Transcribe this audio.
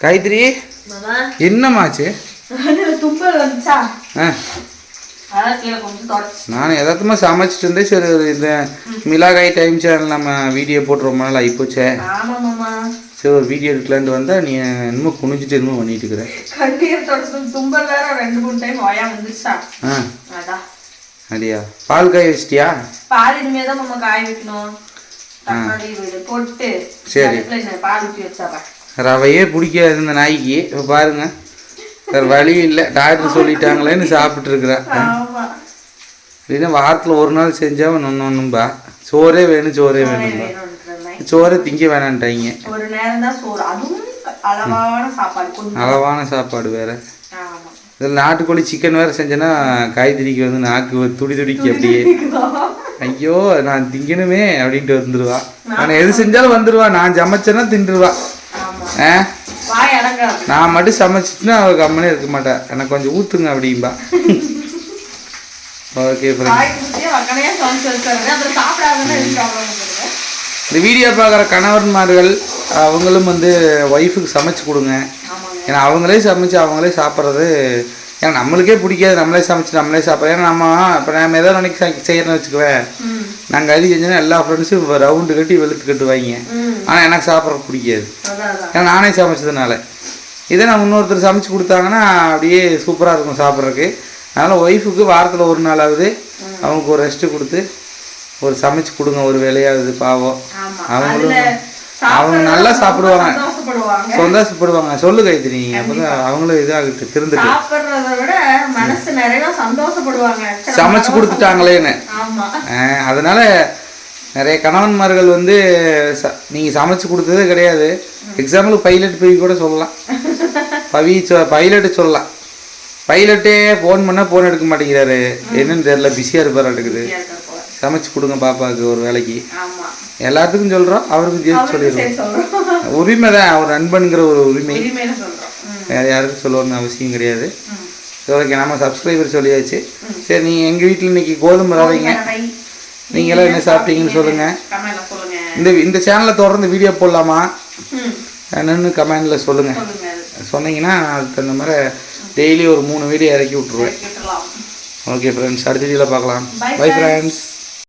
காயத்ரி என்னமாச்சு நான் எதார்த்தமாக சமைச்சிட்டு இருந்தேன். சரி இந்த மிளகாய் டைம் சேனல் நம்ம வீடியோ போட்டு ரொம்ப நாள் ஆகிப்போச்சே சரி ஒரு வீடியோ எடுக்கலான்ட்டு வந்தால் நீ என்னமோ குனிஞ்சிட்டு என்னமோ பண்ணிட்டு இருக்கிற. கண்ணீர் தொடச்சு தும்பல் வேற ரெண்டு மூணு டைம் ஓயா ஆ. அப்படியா பால் காய வச்சிட்டியா? பால் இனிமே தான் காய வைக்கணும். போட்டு சரி. பால் ஊற்றி வச்சாப்பா. ரவையே பிடிக்காது இந்த நாய்க்கு. இப்போ பாருங்க. வேறு வழி இல்லை. டாக்டர் சொல்லிட்டாங்களேன்னு ஆமா. இல்லைன்னா வாரத்தில் ஒரு நாள் செஞ்சால் ஒன்று ஒன்றும்பா சோறே வேணும் சோறே வேணும்பா. சோறே திங்க வேணான்ட்டாங்க அளவான சாப்பாடு. வேற. இதில் நாட்டுக்கோழி சிக்கன் வேறு செஞ்சேன்னா காய்கறிக்கு வந்து நாக்கு துடி துடிக்கு அப்படியே. ஐயோ நான் திங்கணுமே அப்படின்ட்டு வந்துடுவா நான் எது செஞ்சாலும் வந்துடுவா நான் சமைச்சேன்னா தின்றுவா. நான் மட்டும் சமைச்சிட்டுனா அவள் கம்மனே இருக்க மாட்டா எனக்கு கொஞ்சம் ஊற்றுங்க அப்படிம்பா. ஓகே இந்த வீடியோ பார்க்குற கணவன்மார்கள் அவங்களும் வந்து ஒய்ஃபுக்கு சமைச்சு கொடுங்க. ஏன்னா அவங்களே சமைச்சு அவங்களே சாப்பிட்றது ஏன்னா நம்மளுக்கே பிடிக்காது. நம்மளே சமைச்சு நம்மளே சாப்பிட்றோம் ஏன்னா நம்ம இப்போ நம்ம ஏதோ நினைக்க செய்யறேன்னு வச்சுக்குவேன். நாங்கள் கறி செஞ்சோன்னா எல்லா ஃப்ரெண்ட்ஸும் ரவுண்டு கட்டி வெளுத்து கட்டுவாங்க. ஆனால் எனக்கு சாப்பிட்றது பிடிக்காது. ஏன்னா நானே சமைச்சதுனால. இதே நான் இன்னொருத்தர் சமைச்சு கொடுத்தாங்கன்னா அப்படியே சூப்பராக இருக்கும் சாப்பிட்றதுக்கு. அதனால் ஒய்ஃபுக்கு வாரத்தில் ஒரு நாளாவது அவங்களுக்கு ஒரு ரெஸ்ட்டு கொடுத்து ஒரு சமைச்சு கொடுங்க ஒரு வேலையாவது பாவம். அவங்களும் அவங்க நல்லா சாப்பிடுவாங்க. சந்தோஷப்படுவாங்க. சொல்லு கைத்திரி அவங்களும் இதாகிட்டு திருந்துட்டு. சமைச்சு கொடுத்துட்டாங்களேன்னு. அதனால நிறைய கணவன்மார்கள் வந்து ச நீங்கள் சமைச்சு கொடுத்ததே கிடையாது. எக்ஸாம்பிள் பைலட் போய் கூட சொல்லலாம். பவி சொ பைலட்டு சொல்லலாம். பைலட்டே ஃபோன் பண்ணால் ஃபோன் எடுக்க மாட்டேங்கிறாரு. என்னன்னு தெரியல பிஸியாக இருக்கிற போல. சமைச்சு கொடுங்க பாப்பாவுக்கு ஒரு வேலைக்கு. எல்லாத்துக்கும் சொல்கிறோம் அவருக்கும் அவருக்கு சொல்லிடுறோம். உரிமை தான் அவர் நண்பனுங்கிற ஒரு உரிமை. வேறு யாருக்கும் சொல்லணும்னு அவசியம் கிடையாது. ஓகே நம்ம சப்ஸ்கிரைபர் சொல்லியாச்சு. சரி நீங்கள் எங்கள் வீட்டில் இன்னைக்கு கோதுமை ரவைங்க? ரவை. நீங்களாம் என்ன சாப்பிட்டீங்கன்னு சொல்லுங்கள் இந்த இந்த சேனலில் தொடர்ந்து வீடியோ போடலாமா? என்னன்னு கமெண்டில் சொல்லுங்கள் சொல்லுங்க. சொன்னீங்கன்னா அதுக்கு தகுந்த மாதிரி டெய்லி ஒரு மூணு வீடியோ இறக்கி விட்ருவேன் ஓகே ஃப்ரெண்ட்ஸ் அடுத்த வீடியோவில் பார்க்கலாம். பை. ஃப்ரெண்ட்ஸ்